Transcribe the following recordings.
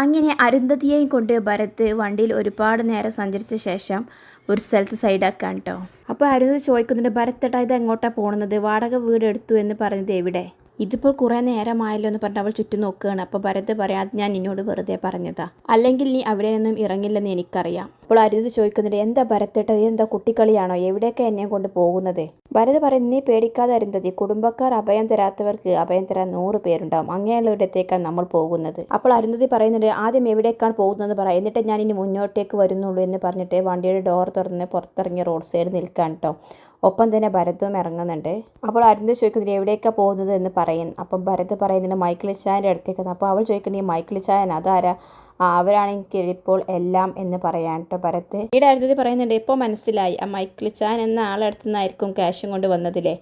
അങ്ങനെ അരുന്ധതിയെയും കൊണ്ട് ഭരത് വണ്ടിയിൽ ഒരുപാട് നേരം സഞ്ചരിച്ച ശേഷം ഒരു സ്ഥലത്ത് സൈഡാക്കാൻ കേട്ടോ അപ്പോൾ അരുന്ധതി ചോദിക്കുന്നുണ്ട് ഭരത്തേട്ടാ ഇത് എങ്ങോട്ടാണ് പോകുന്നത് വാടക വീട് എടുത്തു എന്ന് പറഞ്ഞത് എവിടെ? ഇതിപ്പോൾ കുറേ നേരമായല്ലോ എന്ന് പറഞ്ഞ് അവൾ ചുറ്റും നോക്കുകയാണ്. അപ്പോൾ ഭരത് പറയാം ഞാൻ നിന്നോട് വെറുതെ പറഞ്ഞതാ. അല്ലെങ്കിൽ നീ അവിടെ നിന്നും ഇറങ്ങില്ലെന്ന് എനിക്കറിയാം. അപ്പോൾ അരുത് ചോദിക്കുന്നുണ്ട് എന്താ ഭരത്തേട്ടത് എന്താ കുട്ടിക്കളിയാണോ? എവിടെയൊക്കെ എന്നെ കൊണ്ട് പോകുന്നത്? ഭരത് പറയുന്നത് നീ പേടിക്കാതെ അരുന്ധതി കുടുംബക്കാർ അഭയം തരാത്തവർക്ക് അഭയം തരാൻ നൂറ് പേരുണ്ടാവും. അങ്ങനെയുള്ളവരിടത്തേക്കാണ് നമ്മൾ പോകുന്നത്. അപ്പോൾ അരുന്ധതി പറയുന്നുണ്ട് ആദ്യം എവിടേക്കാണ് പോകുന്നത് പറ. എന്നിട്ട് ഞാൻ ഇനി മുന്നോട്ടേക്ക് വരുന്നുള്ളൂ എന്ന് പറഞ്ഞിട്ട് വണ്ടിയുടെ ഡോർ തുറന്ന് പുറത്തിറങ്ങി റോഡ് സൈഡ് നിൽക്കാൻ കേട്ടോ ഒപ്പം തന്നെ ഭരതും ഇറങ്ങുന്നുണ്ട്. അപ്പോൾ അരുന്ധ ചോദിക്കുന്നത് എവിടേക്കാണ് പോകുന്നത്? എന്ന് പറയും. അപ്പം ഭരത് പറയുന്നുണ്ട് മൈക്കിൾ ചായന്റെ അടുത്തേക്ക് അപ്പോൾ അവൾ ചോദിക്കുന്നത് ഈ മൈക്കിൾ ചായൻ അതാരാ? അവരാണെങ്കിൽ ഇപ്പോൾ എല്ലാം എന്ന് പറയാൻ കേട്ടോ ഭരത്. ഈടെ അടുത്തത് പറയുന്നുണ്ട് ഇപ്പോൾ മനസ്സിലായി. ആ മൈക്കിൾ ചാൻ എന്ന ആളടുത്തു നിന്നായിരിക്കും ക്യാഷും കൊണ്ട് വന്നതില്ലേ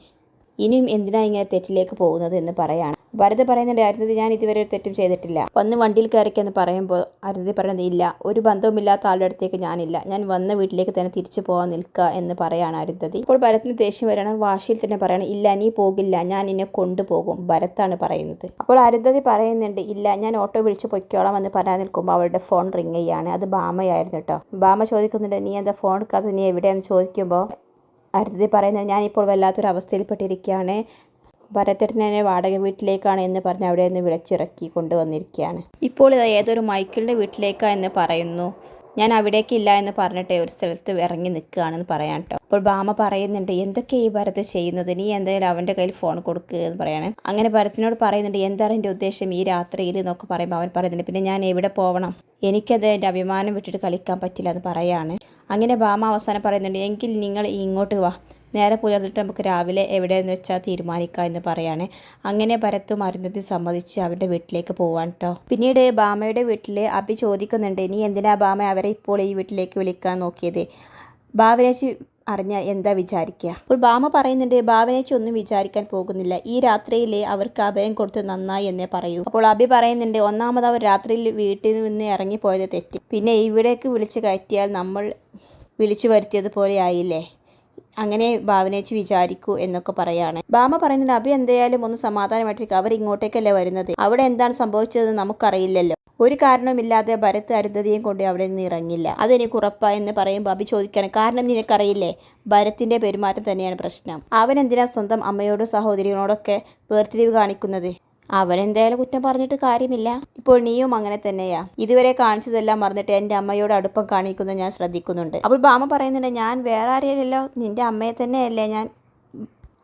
ഇനിയും എന്തിനാ ഇങ്ങനെ തെറ്റിലേക്ക് പോകുന്നത് എന്ന് പറയാണ്. ഭരത് പറയുന്നുണ്ട് അരുന്ധതി ഞാൻ ഇതുവരെ ഒരു തെറ്റും ചെയ്തിട്ടില്ല. വന്ന് വണ്ടിയിൽ കയറിക്കെന്ന് പറയുമ്പോൾ അരുന്ധതി പറയുന്നത് ഇല്ല ഒരു ബന്ധവുമില്ലാത്ത ആളുടെ അടുത്തേക്ക് ഞാനില്ല. ഞാൻ വന്ന വീട്ടിലേക്ക് തന്നെ തിരിച്ചു പോകാൻ നിൽക്കുക എന്ന് പറയാണ് അരുന്ധതി. ഇപ്പോൾ ഭരത്തിന് ദേഷ്യം വരണം വാശിയിൽ തന്നെ പറയണം ഇല്ല നീ പോകില്ല ഞാൻ നിന്നെ കൊണ്ടുപോകും ഭരത്താണ് പറയുന്നത്. അപ്പോൾ അരുന്ധതി പറയുന്നുണ്ട് ഇല്ല ഞാൻ ഓട്ടോ വിളിച്ച് പൊയ്ക്കോളാം എന്ന് പറയാൻ നിൽക്കുമ്പോൾ അവളുടെ ഫോൺ റിങ് ചെയ്യാണ്. അത് ബാമയായിരുന്നു കേട്ടോ. ബാമ ചോദിക്കുന്നുണ്ട് നീ എന്താ ഫോൺ എടുക്കാത്തത്? നീ എവിടെയാണെന്ന് ചോദിക്കുമ്പോൾ അരുന്ധതി പറയുന്നത് ഞാനിപ്പോൾ വല്ലാത്തൊരു അവസ്ഥയിൽപ്പെട്ടിരിക്കുകയാണ് ഭരതരനെ വാടക വീട്ടിലേക്കാണ് എന്ന് പറഞ്ഞ് അവിടെ നിന്ന് വിളിച്ചിറക്കി കൊണ്ടുവന്നിരിക്കുകയാണ്. ഇപ്പോൾ ഇത് ഏതൊരു മൈക്കിളിന്റെ വീട്ടിലേക്കാണ് എന്ന് പറയുന്നു. ഞാൻ അവിടേക്കില്ല എന്ന് പറഞ്ഞിട്ട് ഒരു സ്ഥലത്ത് ഇറങ്ങി നിൽക്കുകയാണെന്ന് പറയാം കേട്ടോ. അപ്പോൾ ഭാമ പറയുന്നുണ്ട് എന്തൊക്കെ ഈ ഭരത് ചെയ്യുന്നത്? നീ എന്തായാലും അവന്റെ കയ്യിൽ ഫോൺ കൊടുക്കുക എന്ന് പറയാണ്. അങ്ങനെ ഭരത്തിനോട് പറയുന്നുണ്ട് എന്താണ് എന്റെ ഉദ്ദേശം ഈ രാത്രിയിൽ എന്നൊക്കെ പറയുമ്പോൾ അവൻ പറയുന്നുണ്ട് പിന്നെ ഞാൻ എവിടെ പോകണം എനിക്കത് എന്റെ അഭിമാനം വിട്ടിട്ട് കളിക്കാൻ പറ്റില്ല എന്ന് പറയാണ്. അങ്ങനെ ഭാമ അവസാനം പറയുന്നുണ്ട് എങ്കിൽ നിങ്ങൾ ഇങ്ങോട്ട് വാ. നേരെ പുലർന്നിട്ട് നമുക്ക് രാവിലെ എവിടെയെന്ന് വെച്ചാൽ തീരുമാനിക്കാം എന്ന് പറയാണ്. അങ്ങനെ ഭരത്തും അരുന്ധതി സമ്മതിച്ച് അവരുടെ വീട്ടിലേക്ക് പോവാൻ കേട്ടോ പിന്നീട് ബാമയുടെ വീട്ടിൽ അഭി ചോദിക്കുന്നുണ്ട് നീ എന്തിനാ ബാമ അവരെ ഇപ്പോൾ ഈ വീട്ടിലേക്ക് വിളിക്കാൻ നോക്കിയത്? ഭാവനേച്ചി അറിഞ്ഞാൽ എന്താ വിചാരിക്കുക അപ്പോൾ ബാമ പറയുന്നുണ്ട് ഭാവനേച്ച ഒന്നും വിചാരിക്കാൻ പോകുന്നില്ല. ഈ രാത്രിയിലെ അവർക്ക് അഭയം കൊടുത്ത് നന്നായി എന്നേ പറയൂ. അപ്പോൾ അഭി പറയുന്നുണ്ട് ഒന്നാമത് അവർ രാത്രിയിൽ വീട്ടിൽ നിന്ന് ഇറങ്ങിപ്പോയത് തെറ്റി. പിന്നെ ഇവിടേക്ക് വിളിച്ചു കയറ്റിയാൽ നമ്മൾ വിളിച്ചു വരുത്തിയതുപോലെ ആയില്ലേ? അങ്ങനെ ഭാവനേച്ച് വിചാരിക്കൂ എന്നൊക്കെ പറയാണ്. ബാമ പറയുന്നുണ്ട് അഭി എന്തായാലും ഒന്ന് സമാധാനമായിട്ട് അവർ ഇങ്ങോട്ടേക്കല്ലേ വരുന്നത്? അവിടെ എന്താണ് സംഭവിച്ചതെന്ന് നമുക്കറിയില്ലല്ലോ. ഒരു കാരണമില്ലാതെ ഭരത് അരുന്ധതിയും കൊണ്ട് അവിടെ നിന്ന് ഇറങ്ങില്ല. അതെനിക്ക് ഉറപ്പായെന്ന് പറയുമ്പോൾ അഭി ചോദിക്കണം കാരണം നിനക്കറിയില്ലേ? ഭരത്തിന്റെ പെരുമാറ്റം തന്നെയാണ് പ്രശ്നം. അവൻ എന്തിനാ സ്വന്തം അമ്മയോടും സഹോദരികളോടൊക്കെ വേർതിരിവ് കാണിക്കുന്നത്? അവൻ എന്തായാലും കുറ്റം പറഞ്ഞിട്ട് കാര്യമില്ല. ഇപ്പോൾ നീയും അങ്ങനെ തന്നെയാ. ഇതുവരെ കാണിച്ചതെല്ലാം മറന്നിട്ട് എന്റെ അമ്മയോട് അടുപ്പം കാണിക്കുന്നത് ഞാൻ ശ്രദ്ധിക്കുന്നുണ്ട്. അപ്പോൾ ബാമ പറയുന്നുണ്ട് ഞാൻ വേറെ ആരെയല്ലോ നിന്റെ അമ്മയെ തന്നെയല്ലേ ഞാൻ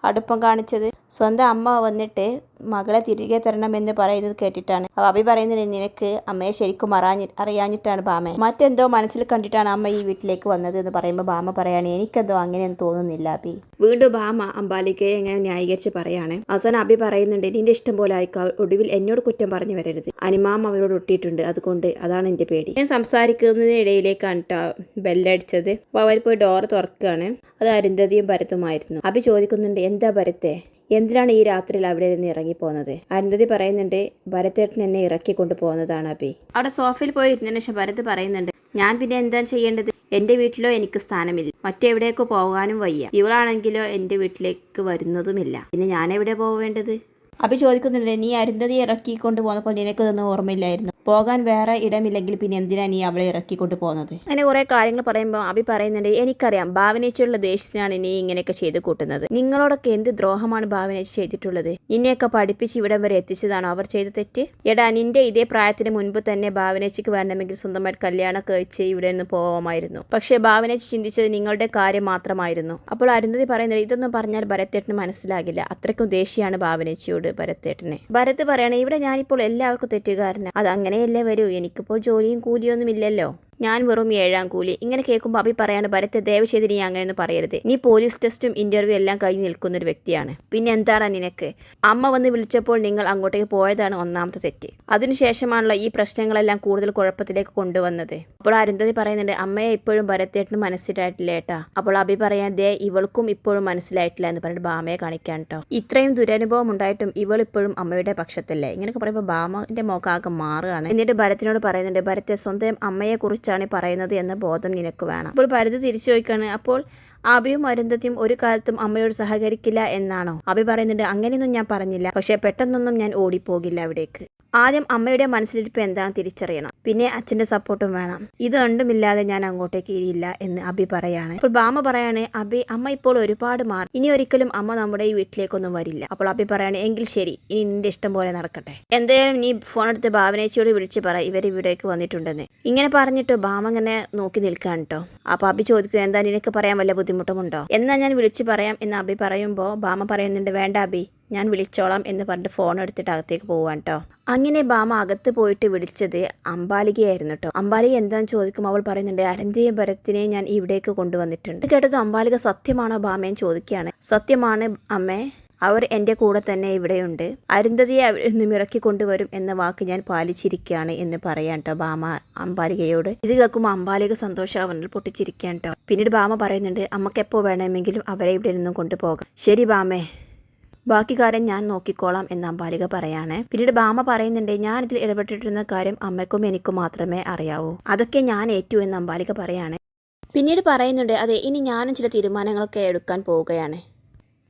അടുപ്പം കാണിച്ചത്? സ്വന്തം അമ്മ വന്നിട്ട് മകളെ തിരികെ തരണമെന്ന് പറയുന്നത് കേട്ടിട്ടാണ്. അഭി പറയുന്നത് നിനക്ക് അമ്മയെ ശരിക്കും അറിയാഞ്ഞി അറിയാഞ്ഞിട്ടാണ് ബാമ മറ്റെന്തോ മനസ്സിൽ കണ്ടിട്ടാണ് അമ്മ ഈ വീട്ടിലേക്ക് വന്നത് എന്ന് പറയുമ്പോൾ ബാമ പറയാണ് എനിക്കെന്തോ അങ്ങനെയൊന്നും തോന്നുന്നില്ല അഭി. വീണ്ടും ബാമ അംബാലികയെ എങ്ങനെ ന്യായീകരിച്ച് പറയാണ്. അവസാനം അഭി പറയുന്നുണ്ട് നിന്റെ ഇഷ്ടം പോലെ ആയിക്കോ ഒടുവിൽ എന്നോട് കുറ്റം പറഞ്ഞു വരരുത്. അനിമാം അവരോട് ഒട്ടിയിട്ടുണ്ട് അതുകൊണ്ട് അതാണ് എന്റെ പേടി. ഞാൻ സംസാരിക്കുന്നതിനിടയിലേക്കാണ് കേട്ടോ ബെല്ലടിച്ചത്. അപ്പോൾ അവർ പോയി ഡോർ തുറക്കുകയാണ് അത് അരുന്ധതിയും ഭരത്തുമായിരുന്നു അഭി ചോദിക്കുന്നുണ്ട് എന്താ ഭരത്തെ? എന്തിനാണ് ഈ രാത്രിയിൽ അവിടെ നിന്ന് ഇറങ്ങിപ്പോകുന്നത്? അരുന്ധതി പറയുന്നുണ്ട് ഭരത്തേട്ടൻ എന്നെ ഇറക്കി കൊണ്ടുപോകുന്നതാണ് അബി അവിടെ സോഫയിൽ പോയി ഇരുന്നതിന് ശേഷം ഭരത് പറയുന്നുണ്ട് ഞാൻ പിന്നെ എന്താ ചെയ്യേണ്ടത്? എന്റെ വീട്ടിലോ എനിക്ക് സ്ഥാനമില്ല. മറ്റെവിടേക്കോ പോകാനും വയ്യ. ഇവളാണെങ്കിലോ എന്റെ വീട്ടിലേക്ക് വരുന്നതുമില്ല. പിന്നെ ഞാൻ എവിടെ പോവേണ്ടത്? അഭി ചോദിക്കുന്നുണ്ട് നീ അരുന്ധതി ഇറക്കിക്കൊണ്ട് പോന്നപ്പോൾ നിനക്കതൊന്നും ഓർമ്മയില്ലായിരുന്നു. പോകാൻ വേറെ ഇടമില്ലെങ്കിൽ പിന്നെ എന്തിനാ നീ അവളെ ഇറക്കിക്കൊണ്ട് പോകുന്നത്? അങ്ങനെ കുറെ കാര്യങ്ങൾ പറയുമ്പോൾ അഭി പറയുന്നുണ്ട് എനിക്കറിയാം ഭാവനേച്ചുള്ള ദേഷ്യത്തിനാണ് നീ ഇങ്ങനെയൊക്കെ ചെയ്ത് കൂട്ടുന്നത്. നിങ്ങളോടൊക്കെ എന്ത് ദ്രോഹമാണ് ഭാവനേച്ച് ചെയ്തിട്ടുള്ളത്? നിന്നെയൊക്കെ പഠിപ്പിച്ച് ഇവിടം വരെ എത്തിച്ചതാണോ അവർ ചെയ്ത തെറ്റ്? എടാ നിന്റെ ഇതേ പ്രായത്തിന് മുൻപ് തന്നെ ഭാവനേച്ചിക്ക് വേണമെങ്കിൽ സ്വന്തമായിട്ട് കല്യാണം കഴിച്ച് ഇവിടെ നിന്ന് പോവാമായിരുന്നു. പക്ഷേ ഭാവനേച്ചി ചിന്തിച്ചത് നിങ്ങളുടെ കാര്യം മാത്രമായിരുന്നു. അപ്പോൾ അരുന്ധതി പറയുന്നത് ഇതൊന്നും പറഞ്ഞാൽ ഭരത്തേട്ടന് മനസ്സിലാകില്ല. അത്രയ്ക്കും ദേഷ്യമാണ് ഭാവനേച്ചിയോട് ഭരത്തേട്ടനെ ഭരത് പറയണേ ഇവിടെ ഞാനിപ്പോൾ എല്ലാവർക്കും തെറ്റുകാരനാണ് അത് അങ്ങനെയല്ലേ വരൂ. എനിക്കിപ്പോൾ ജോലിയും കൂലിയൊന്നും ഇല്ലല്ലോ. ഞാൻ വെറും ഏഴാം കൂലി. ഇങ്ങനെ കേൾക്കുമ്പോൾ അഭി പറയാണ് ഭരത്തെ ദയവ് ചെയ്ത് അങ്ങനെയൊന്നും പറയരുത്. നീ പോലീസ് ടെസ്റ്റും ഇന്റർവ്യൂ എല്ലാം കഴിഞ്ഞ് നിൽക്കുന്ന ഒരു വ്യക്തിയാണ്. പിന്നെ എന്താണ് നിനക്ക്? അമ്മ വന്ന് വിളിച്ചപ്പോൾ നിങ്ങൾ അങ്ങോട്ടേക്ക് പോയതാണ് ഒന്നാമത്തെ തെറ്റ്. അതിനുശേഷമാണല്ലോ ഈ പ്രശ്നങ്ങളെല്ലാം കൂടുതൽ കുഴപ്പത്തിലേക്ക് കൊണ്ടുവന്നത്. അപ്പോൾ അരുന്ധതി പറയുന്നുണ്ട് അമ്മയെ ഇപ്പോഴും ഭരത്തേട്ടന് മനസ്സിലായിട്ടില്ല ഏട്ടാ. അപ്പോൾ അഭി പറയാൻ ദേ ഇവൾക്കും ഇപ്പോഴും മനസ്സിലായിട്ടില്ല എന്ന് പറഞ്ഞിട്ട് ബാമയെ കാണിക്കാൻ കേട്ടോ ഇത്രയും ദുരനുഭവം ഉണ്ടായിട്ടും ഇവൾ ഇപ്പോഴും അമ്മയുടെ പക്ഷത്തല്ലേ? ഇങ്ങനെയൊക്കെ പറയുമ്പോൾ ബാമന്റെ മുഖാകെ മാറുകയാണ്. എന്നിട്ട് ഭരത്തിനോട് പറയുന്നുണ്ട് ഭരത്തെ സ്വന്തം അമ്മയെ കുറിച്ചാണ് പറയുന്നത് എന്ന ബോധം നിനക്ക് വേണം. അപ്പോൾ പരിധി തിരിച്ചു ചോദിക്കാണ് അപ്പോൾ അഭിയും അരുന്ധതിയും ഒരു കാലത്തും അമ്മയോട് സഹകരിക്കില്ല എന്നാണോ? അഭി പറയുന്നുണ്ട് അങ്ങനെയൊന്നും ഞാൻ പറഞ്ഞില്ല. പക്ഷേ പെട്ടെന്നൊന്നും ഞാൻ ഓടിപ്പോകില്ല അവിടേക്ക്. ആദ്യം അമ്മയുടെ മനസ്സിലിരിപ്പ് എന്താണ് തിരിച്ചറിയണം. പിന്നെ അച്ഛന്റെ സപ്പോർട്ടും വേണം. ഇത് രണ്ടുമില്ലാതെ ഞാൻ അങ്ങോട്ടേക്ക് ഇരിയില്ല എന്ന് അബി പറയാണ്. അപ്പോൾ ബാമ പറയാണ് അബി അമ്മ ഇപ്പോൾ ഒരുപാട് മാറി. ഇനി ഒരിക്കലും അമ്മ നമ്മുടെ ഈ വീട്ടിലേക്കൊന്നും വരില്ല. അപ്പോൾ അബി പറയാണ് എങ്കിൽ ശരി ഇനി നിന്റെ ഇഷ്ടം പോലെ നടക്കട്ടെ. എന്തായാലും നീ ഫോൺ എടുത്ത് ഭാവനേച്ചിയോട് വിളിച്ച് പറ ഇവർ ഇവിടേക്ക് വന്നിട്ടുണ്ടെന്ന്. ഇങ്ങനെ പറഞ്ഞിട്ട് ബാമ ഇങ്ങനെ നോക്കി നിൽക്കാൻ കേട്ടോ അപ്പൊ അബി ചോദിക്കുക എന്താ നിനക്ക് പറയാൻ വല്ല ബുദ്ധിമുട്ടുമുണ്ടോ? എന്നാ ഞാൻ വിളിച്ചു പറയാം എന്ന് അബി പറയുമ്പോൾ ബാമ പറയുന്നുണ്ട് വേണ്ട അബി ഞാൻ വിളിച്ചോളാം എന്ന് പറഞ്ഞിട്ട് ഫോൺ എടുത്തിട്ട് അകത്തേക്ക് പോവാൻ കേട്ടോ അങ്ങനെ ബാമ അകത്ത് പോയിട്ട് വിളിച്ചത് അമ്പാലികയായിരുന്നു കേട്ടോ അമ്പാലിക എന്താന്ന് ചോദിക്കും അവൾ പറയുന്നുണ്ട് അരന്തിയും ഭരത്തിനെ ഞാൻ ഇവിടേക്ക് കൊണ്ടുവന്നിട്ടുണ്ട്. കേട്ടത് അമ്പാലിക സത്യമാണോ ബാമയും ചോദിക്കുകയാണ്. സത്യമാണ് അമ്മേ അവർ എന്റെ കൂടെ തന്നെ ഇവിടെയുണ്ട്. അരുന്ധതിയെ അവരിൽ നിന്നും ഇറക്കി കൊണ്ടുവരും എന്ന വാക്ക് ഞാൻ പാലിച്ചിരിക്കുകയാണ് എന്ന് പറയാൻ കേട്ടോ ബാമ അമ്പാലികയോട് ഇത് കേൾക്കുമ്പോൾ അമ്പാലിക സന്തോഷം അവനിൽ പൊട്ടിച്ചിരിക്കാൻ കേട്ടോ പിന്നീട് ബാമ പറയുന്നുണ്ട് അമ്മയ്ക്ക് എപ്പോൾ വേണമെങ്കിലും അവരെ ഇവിടെ നിന്നും കൊണ്ടുപോകാം. ശരി ബാമേ. ബാക്കി കാര്യം ഞാൻ നോക്കിക്കോളാം എന്ന് അമ്പാലിക പറയാണ്. പിന്നീട് ബാമ പറയുന്നുണ്ട് ഞാൻ ഇതിൽ ഇടപെട്ടിട്ടിരുന്ന കാര്യം അമ്മയ്ക്കും എനിക്കും മാത്രമേ അറിയാവൂ. അതൊക്കെ ഞാൻ ഏറ്റു എന്ന് അമ്പാലിക പറയാണ്. പിന്നീട് പറയുന്നുണ്ട് അതെ ഇനി ഞാനും ചില തീരുമാനങ്ങളൊക്കെ എടുക്കാൻ പോവുകയാണ്.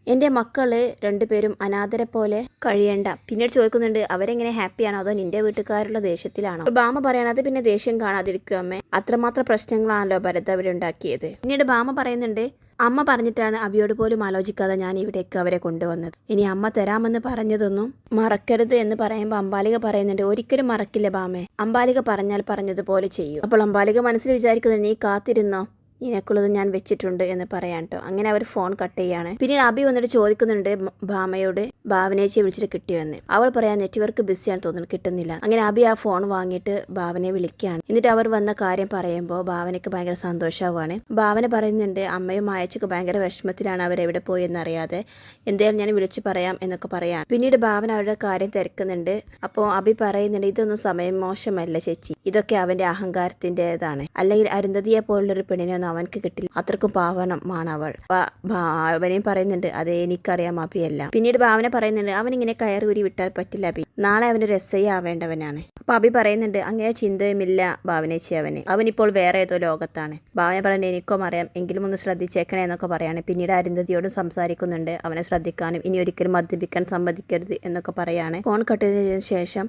എന്റെ മക്കൾ രണ്ടുപേരും അനാഥരെ പോലെ കഴിയണ്ട. പിന്നീട് ചോദിക്കുന്നുണ്ട് അവരെങ്ങനെ ഹാപ്പിയാണോ അതോ നിന്റെ വീട്ടുകാരുള്ള ദേഷ്യത്തിലാണോ? ബാമ പറയണത് പിന്നെ ദേഷ്യം കാണാതിരിക്കും അമ്മേ? അത്രമാത്രം പ്രശ്നങ്ങളാണല്ലോ ഭരത് അവരുണ്ടാക്കിയത്. പിന്നീട് ബാമ പറയുന്നുണ്ട് അമ്മ പറഞ്ഞിട്ടാണ് അവിയോട് പോലും ആലോചിക്കാതെ ഞാൻ ഇവിടേക്ക് അവരെ കൊണ്ടുവന്നത്. ഇനി അമ്മ തരാമെന്ന് പറഞ്ഞതൊന്നും മറക്കരുത് എന്ന് പറയുമ്പോൾ അമ്പാലിക പറയുന്നുണ്ട് ഒരിക്കലും മറക്കില്ല ബാമേ. അമ്പാലിക പറഞ്ഞാൽ പറഞ്ഞതുപോലെ ചെയ്യും. അപ്പോൾ അമ്പാലിക മനസ്സിൽ വിചാരിക്കുന്നത് നീ കാത്തിരുന്നോ? നിനക്കുള്ളത് ഞാൻ വെച്ചിട്ടുണ്ട് എന്ന് പറയാൻ കേട്ടോ അങ്ങനെ അവർ ഫോൺ കട്ട് ചെയ്യാണ്. പിന്നീട് അബി വന്നിട്ട് ചോദിക്കുന്നുണ്ട് ഭാമയോട് ഭാവനേച്ചിയെ വിളിച്ചിട്ട് കിട്ടിയോന്ന്. അവൾ പറയാൻ നെറ്റ്വർക്ക് ബിസിയാണ് തോന്നുന്നു കിട്ടുന്നില്ല. അങ്ങനെ അബി ആ ഫോൺ വാങ്ങിയിട്ട് ഭാവനയെ വിളിക്കുകയാണ്. എന്നിട്ട് അവർ വന്ന കാര്യം പറയുമ്പോൾ ഭാവനയ്ക്ക് ഭയങ്കര സന്തോഷമാവാണ് ഭാവന പറയുന്നുണ്ട് അമ്മയും മായച്ചക്ക് ഭയങ്കര വിഷമത്തിലാണ് അവർ എവിടെ പോയി എന്നറിയാതെ. എന്തായാലും ഞാൻ വിളിച്ചു പറയാം എന്നൊക്കെ പറയാം പിന്നീട് ഭാവന അവരുടെ കാര്യം തിരക്കുന്നുണ്ട്. അപ്പോൾ അബി പറയുന്നുണ്ട് ഇതൊന്നും സമയം മോശമല്ല ചേച്ചി. ഇതൊക്കെ അവന്റെ അഹങ്കാരത്തിന്റെതാണ് അല്ലെങ്കിൽ അരുന്ധതിയെ പോലുള്ളൊരു പെണ്ണിനൊന്നും അവൻക്ക് കിട്ടില്ല. അത്രക്കും പാവനമാണ് അവൾ അവനെയും പറയുന്നുണ്ട് അത് എനിക്കറിയാം അഭിയല്ല. പിന്നീട് ഭാവന പറയുന്നുണ്ട് അവൻ ഇങ്ങനെ കയറി ഊരി വിട്ടാൽ പറ്റില്ല അഭി. നാളെ അവനൊരു എസ് ആവേണ്ടവനാണ്. അപ്പൊ അഭി പറയുന്നുണ്ട് അങ്ങനെ ചിന്തയുമില്ല ഭാവനേച്ചി അവന്. അവനിപ്പോൾ വേറെ ഏതോ ലോകത്താണ്. ഭാവന പറയുന്നത് എനിക്കും അറിയാം. എങ്കിലും ഒന്ന് ശ്രദ്ധിച്ചേക്കണേ എന്നൊക്കെ പറയാണ്. പിന്നീട് അരുന്ധതിയോടും സംസാരിക്കുന്നുണ്ട് അവനെ ശ്രദ്ധിക്കാനും ഇനി ഒരിക്കലും മദ്യപിക്കാൻ സമ്മതിക്കരുത് എന്നൊക്കെ പറയാണ്. ഫോൺ കട്ട് ചെയ്തതിനു ശേഷം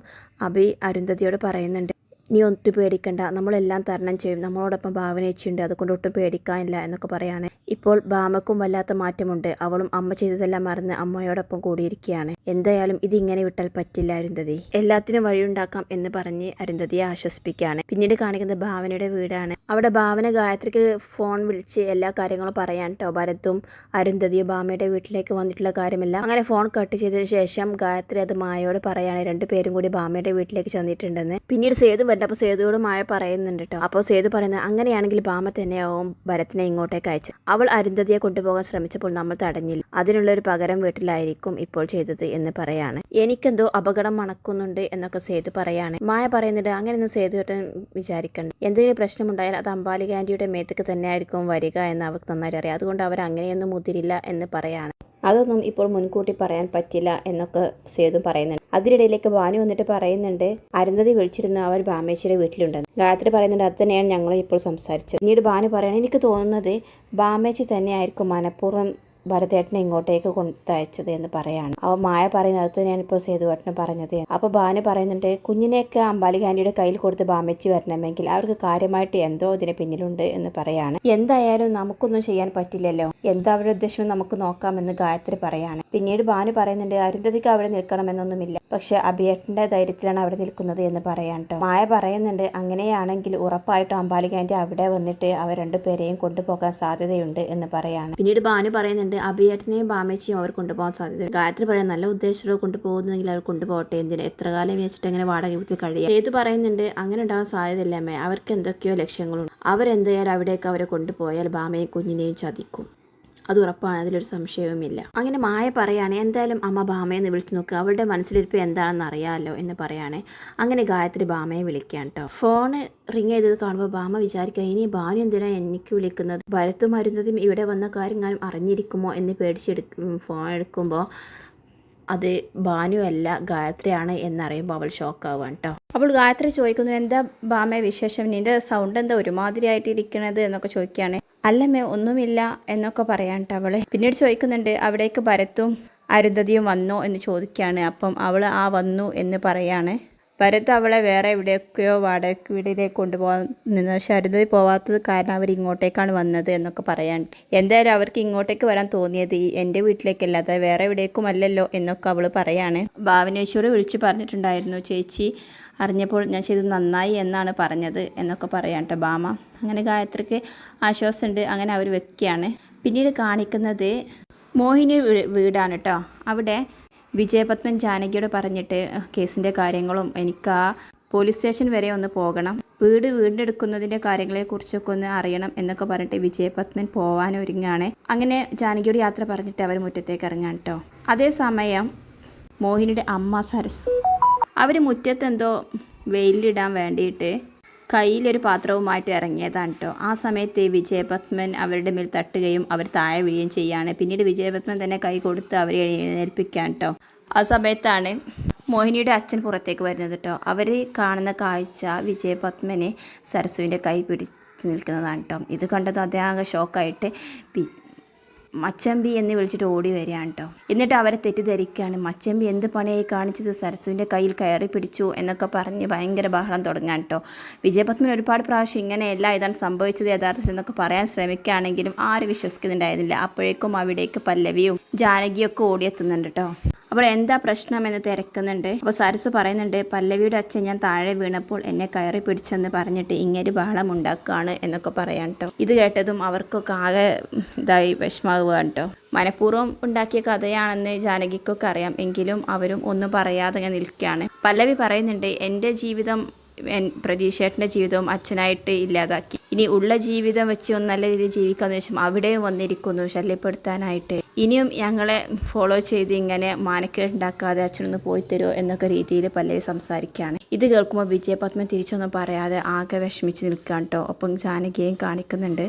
അഭി അരുന്ധതിയോട് പറയുന്നുണ്ട് നീ ഒട്ടും പേടിക്കണ്ട. നമ്മളെല്ലാം തരണം ചെയ്യും. നമ്മളോടൊപ്പം ഭാവനേച്ചിയുണ്ട് അതുകൊണ്ട് ഒട്ടും പേടിക്കാനില്ല എന്നൊക്കെ പറയാണ്. ഇപ്പോൾ ഭാമക്കും വല്ലാത്ത മാറ്റമുണ്ട്. അവളും അമ്മ ചെയ്തതെല്ലാം മറന്ന് അമ്മയോടൊപ്പം കൂടിയിരിക്കുകയാണ്. എന്തായാലും ഇതിങ്ങനെ വിട്ടാൽ പറ്റില്ല അരുന്ധതി. എല്ലാത്തിനും വഴിയുണ്ടാക്കാം എന്ന് പറഞ്ഞ് അരുന്ധതിയെ ആശ്വസിപ്പിക്കുകയാണ്. പിന്നീട് കാണിക്കുന്നത് ഭാവനയുടെ വീടാണ്. അവിടെ ഭാവന ഗായത്രിക്ക് ഫോൺ വിളിച്ച് എല്ലാ കാര്യങ്ങളും പറയാൻ കേട്ടോ ഭരത്തും അരുന്ധതിയും ഭാമയുടെ വീട്ടിലേക്ക് വന്നിട്ടുള്ള കാര്യമെല്ലാം അങ്ങനെ ഫോൺ കട്ട് ചെയ്തതിനു ശേഷം ഗായത്രി അത് മായയോട് പറയാണ്. രണ്ടുപേരും കൂടി ഭാമയുടെ വീട്ടിലേക്ക് ചെന്നിട്ടുണ്ടെന്ന്. പിന്നീട് സേതു വരുന്നത് അപ്പോൾ സേതുവോട് മായ പറയുന്നുണ്ട് കേട്ടോ. അപ്പോൾ സേതു പറയുന്നത് അങ്ങനെയാണെങ്കിൽ ഭാമ തന്നെയാവും ഭരത്തിനെ ഇങ്ങോട്ടേക്ക് അയച്ചത്. അരുന്ധതിയെ കൊണ്ടുപോകാൻ ശ്രമിച്ചപ്പോൾ നമ്മൾ തടഞ്ഞില്ല. അതിനുള്ള ഒരു പകരം വീട്ടിലായിരിക്കും ഇപ്പോൾ ചെയ്തത് എന്ന് പറയാണ്. എനിക്കെന്തോ അപകടം മണക്കുന്നുണ്ട് എന്നൊക്കെ സേതു പറയാണ്. മായ പറയുന്നുണ്ട് അങ്ങനെയൊന്നും സേതുവേട്ടൻ വിചാരിക്കണ്ട. എന്തെങ്കിലും പ്രശ്നമുണ്ടായാൽ അത് അംബാലിക ഗാന്ധിയുടെ മേത്തേക്ക് തന്നെ ആയിരിക്കും വരിക എന്ന് അവർക്ക് നന്നായിട്ട് അറിയാം. അതുകൊണ്ട് അവർ അങ്ങനെയൊന്നും മുതിരില്ല എന്ന് പറയാണ്. അതൊന്നും ഇപ്പോൾ മുൻകൂട്ടി പറയാൻ പറ്റില്ല എന്നൊക്കെ സേതു പറയുന്നുണ്ട്. അതിനിടയിലേക്ക് ഭാനു വന്നിട്ട് പറയുന്നുണ്ട് അരുന്ധതി വിളിച്ചിരുന്നു അവർ ബാമേശ്വരി വീട്ടിലുണ്ടെന്ന്. ഗായത്രി പറയുന്നുണ്ട് അത് തന്നെയാണ് ഞങ്ങൾ ഇപ്പോൾ സംസാരിച്ചത്. പിന്നീട് ഭാനു പറയണം എനിക്ക് തോന്നുന്നത് ബാമേച്ചി തന്നെയായിരിക്കും മനഃപൂർവം ഭരതേട്ടനെ ഇങ്ങോട്ടേക്ക് കൊണ്ടയച്ചത് എന്ന് പറയാണ്. അവ മായ പറയുന്നത് അത് സേതുവേട്ടനെ പറഞ്ഞത്. അപ്പൊ ഭാനു പറയുന്നുണ്ട് കുഞ്ഞിനെയൊക്കെ അമ്പാലിക കയ്യിൽ കൊടുത്ത് ബാമേച്ചി വരണമെങ്കിൽ അവർക്ക് കാര്യമായിട്ട് എന്തോ ഇതിന് പിന്നിലുണ്ട് എന്ന് പറയാണ്. എന്തായാലും നമുക്കൊന്നും ചെയ്യാൻ പറ്റില്ലല്ലോ. എന്താ അവരുടെ ഉദ്ദേശം നമുക്ക് നോക്കാമെന്ന് ഗായത്രി പറയാണ്. പിന്നീട് ഭാനു പറയുന്നുണ്ട് അരുന്ധതിക്ക് അവിടെ നിൽക്കണമെന്നൊന്നുമില്ല. പക്ഷെ അഭിയേട്ടന്റെ ധൈര്യത്തിലാണ് അവിടെ നിൽക്കുന്നത് എന്ന് പറയാൻ കേട്ടോ. മായ പറയുന്നുണ്ട് അങ്ങനെയാണെങ്കിൽ ഉറപ്പായിട്ടും അമ്പാലിക അവിടെ വന്നിട്ട് അവർ രണ്ടുപേരെയും കൊണ്ടുപോകാൻ സാധ്യതയുണ്ട് എന്ന് പറയാണ്. പിന്നീട് ബാനു പറയുന്നുണ്ട് അഭിയേട്ടനെയും ബാമേച്ചിയും അവർ കൊണ്ടുപോകാൻ സാധ്യത ഗായത്രി പറയാൻ നല്ല ഉദ്ദേശത്തോടെ കൊണ്ടുപോകുന്നെങ്കിൽ അവർ കൊണ്ടുപോകട്ടെ എന്തിന്? എത്ര കാലം വെച്ചിട്ട് അങ്ങനെ വാടക വീട്ടിൽ കഴിയാം? ഏതു പറയുന്നുണ്ട് അങ്ങനെ ഉണ്ടാകാൻ സാധ്യതയില്ല അവർക്ക് എന്തൊക്കെയോ ലക്ഷ്യങ്ങളുണ്ട്. അവരെന്തായാലും അവിടേക്ക് അവരെ കൊണ്ടുപോയാൽ ബാമയും കുഞ്ഞിനെയും ചതിക്കും. അത് ഉറപ്പാണ് അതിലൊരു സംശയവുമില്ല. അങ്ങനെ മായ പറയാണ് എന്തായാലും അമ്മ ഭാമയെന്ന് വിളിച്ചു നോക്കുക അവളുടെ മനസ്സിലിരിപ്പ് എന്താണെന്ന് അറിയാമല്ലോ എന്ന് പറയാണ്. അങ്ങനെ ഗായത്രി ഭാമയെ വിളിക്കാൻ കേട്ടോ ഫോണ് റിങ് ചെയ്തത് കാണുമ്പോൾ ഭാമ വിചാരിക്കുക ഇനി ഭാനു എന്തിനാണ് എനിക്ക് വിളിക്കുന്നത്? ഭരത്തും മരുന്നതും ഇവിടെ വന്ന കാര്യം ഞാൻ അറിഞ്ഞിരിക്കുമോ? എന്ന് പേടിച്ചെടു ഫോൺ എടുക്കുമ്പോൾ അത് ഭാനു അല്ല ഗായത്രിയാണ് എന്നറിയുമ്പോൾ അവൾ ഷോക്കാവാൻ കേട്ടോ അപ്പോൾ ഗായത്രി ചോദിക്കുന്നു എന്താ ഭാമ വിശേഷം? നിന്റെ സൗണ്ട് എന്താ ഒരുമാതിരി ആയിട്ട് ഇരിക്കണത് എന്നൊക്കെ ചോദിക്കുകയാണ്. അല്ലമ്മേ ഒന്നുമില്ല എന്നൊക്കെ പറയാൻ അവൾ പിന്നീട് ചോദിക്കുന്നുണ്ട് അവിടേക്ക് ഭരത്തും അരുന്ധതിയും വന്നോ? എന്ന് ചോദിക്കുകയാണ് അപ്പം അവൾ ആ വന്നു എന്ന് പറയാണ്. ഭരത് അവളെ വേറെ എവിടെയൊക്കെയോ വാടക വീടിലേക്ക് കൊണ്ടുപോകാൻ നിന്ന്. പക്ഷെ അരുന്ധതി പോവാത്തത് കാരണം അവർ ഇങ്ങോട്ടേക്കാണ് വന്നത് എന്നൊക്കെ പറയാൻ. എന്തായാലും അവർക്ക് ഇങ്ങോട്ടേക്ക് വരാൻ തോന്നിയത് ഈ എന്റെ വീട്ടിലേക്കല്ലാതെ വേറെ എവിടേക്കും അല്ലല്ലോ എന്നൊക്കെ അവൾ പറയാണ്. ഭാവനേശ്വരി വിളിച്ച് പറഞ്ഞിട്ടുണ്ടായിരുന്നു ചേച്ചി അറിഞ്ഞപ്പോൾ ഞാൻ ചെയ്തത് നന്നായി എന്നാണ് പറഞ്ഞത് എന്നൊക്കെ പറയാം കേട്ടോ ബാമ. അങ്ങനെ ഗായത്രിക്ക് ആശ്വാസമുണ്ട്. അങ്ങനെ അവർ വെക്കുകയാണ്. പിന്നീട് കാണിക്കുന്നത് മോഹിനി വീടാണ് കേട്ടോ അവിടെ വിജയപത്മൻ ജാനകിയോട് പറഞ്ഞിട്ട് കേസിന്റെ കാര്യങ്ങളും എനിക്ക് ആ പോലീസ് സ്റ്റേഷൻ വരെ ഒന്ന് പോകണം. വീട് വീണ്ടെടുക്കുന്നതിന്റെ കാര്യങ്ങളെക്കുറിച്ചൊക്കെ ഒന്ന് അറിയണം എന്നൊക്കെ പറഞ്ഞിട്ട് വിജയപത്മൻ പോവാൻ ഒരുങ്ങാണ് അങ്ങനെ ജാനകിയോട് യാത്ര പറഞ്ഞിട്ട് അവർ മുറ്റത്തേക്ക് ഇറങ്ങാൻ കേട്ടോ അതേസമയം മോഹിനിയുടെ അമ്മ സരസു. അവർ മുറ്റത്തെന്തോ വെയിലിടാൻ വേണ്ടിയിട്ട് കയ്യിലൊരു പാത്രവുമായിട്ട് ഇറങ്ങിയതാണ് കേട്ടോ ആ സമയത്ത് വിജയപത്മൻ അവരുടെ മേൽ തട്ടുകയും അവർ താഴെ വീഴുകയും ചെയ്യുകയാണ് പിന്നീട് വിജയപത്മൻ തന്നെ കൈ കൊടുത്ത് അവരെ എഴുന്നേൽപ്പിക്കാൻ കേട്ടോ ആ സമയത്താണ് മോഹിനിയുടെ അച്ഛൻ പുറത്തേക്ക് വരുന്നത് കേട്ടോ അവർ കാണുന്ന കാഴ്ച വിജയപത്മനെ സരസുവിന്റെ കൈ പിടിച്ച് നിൽക്കുന്നതാണ് കേട്ടോ ഇത് കണ്ടത് അദ്ദേഹം ഷോക്കായിട്ട് മച്ചമ്പി എന്ന് വിളിച്ചിട്ട് ഓടി വരികയാണ് കേട്ടോ എന്നിട്ട് അവരെ തെറ്റിദ്ധരിക്കുകയാണ്. മച്ചമ്പി എന്ത് പണിയായി കാണിച്ചത്? സരസുവിന്റെ കയ്യിൽ കയറി പിടിച്ചു എന്നൊക്കെ പറഞ്ഞ് ഭയങ്കര ബഹളം തുടങ്ങാൻ കേട്ടോ വിജയപത്മൻ ഒരുപാട് പ്രാവശ്യം ഇങ്ങനെയല്ല ഇതാണ് സംഭവിച്ചത് യഥാർത്ഥത്തിൽ എന്നൊക്കെ പറയാൻ ശ്രമിക്കുകയാണെങ്കിലും ആരും വിശ്വസിക്കുന്നുണ്ടായിരുന്നില്ല. അപ്പോഴേക്കും അവിടേക്ക് പല്ലവിയും ജാനകിയൊക്കെ ഓടിയെത്തുന്നുണ്ട് കേട്ടോ അപ്പോൾ എന്താ പ്രശ്നം എന്ന് തിരക്കുന്നുണ്ട്. അപ്പോൾ സരസു പറയുന്നുണ്ട് പല്ലവിയുടെ അച്ഛൻ ഞാൻ താഴെ വീണപ്പോൾ എന്നെ കയറി പിടിച്ചെന്ന് പറഞ്ഞിട്ട് ഇങ്ങനെ ബഹളം ഉണ്ടാക്കുകയാണ് എന്നൊക്കെ പറയാൻ കേട്ടോ ഇത് കേട്ടതും അവർക്കൊക്കെ ആകെ ഇതായി വിഷമാവുക കേട്ടോ മനഃപൂർവം ഉണ്ടാക്കിയ കഥയാണെന്ന് ജാനകിക്കൊക്കെ അറിയാം. എങ്കിലും അവരും ഒന്നും പറയാതെ ഞാൻ നിൽക്കുകയാണ്. പല്ലവി പറയുന്നുണ്ട് എന്റെ ജീവിതം പ്രതീക്ഷേട്ടന്റെ ജീവിതവും അച്ഛനായിട്ട് ഇല്ലാതാക്കി. ഇനി ഉള്ള ജീവിതം വെച്ച് ഒന്ന് നല്ല രീതിയിൽ ജീവിക്കാന്ന് വെച്ചാൽ അവിടെയും വന്നിരിക്കുന്നു ശല്യപ്പെടുത്താനായിട്ട്. ഇനിയും ഞങ്ങളെ ഫോളോ ചെയ്ത് ഇങ്ങനെ മാനക്കേട് ഉണ്ടാക്കാതെ അച്ഛനൊന്ന് പോയി തരുമോ എന്നൊക്കെ രീതിയിൽ പല്ലവി സംസാരിക്കുകയാണ് ഇത് കേൾക്കുമ്പോൾ വിജയപത്മ തിരിച്ചൊന്നും പറയാതെ ആകെ വിഷമിച്ച് നിൽക്കാൻ കേട്ടോ ഒപ്പം ജാനകിയെയും കാണിക്കുന്നുണ്ട്.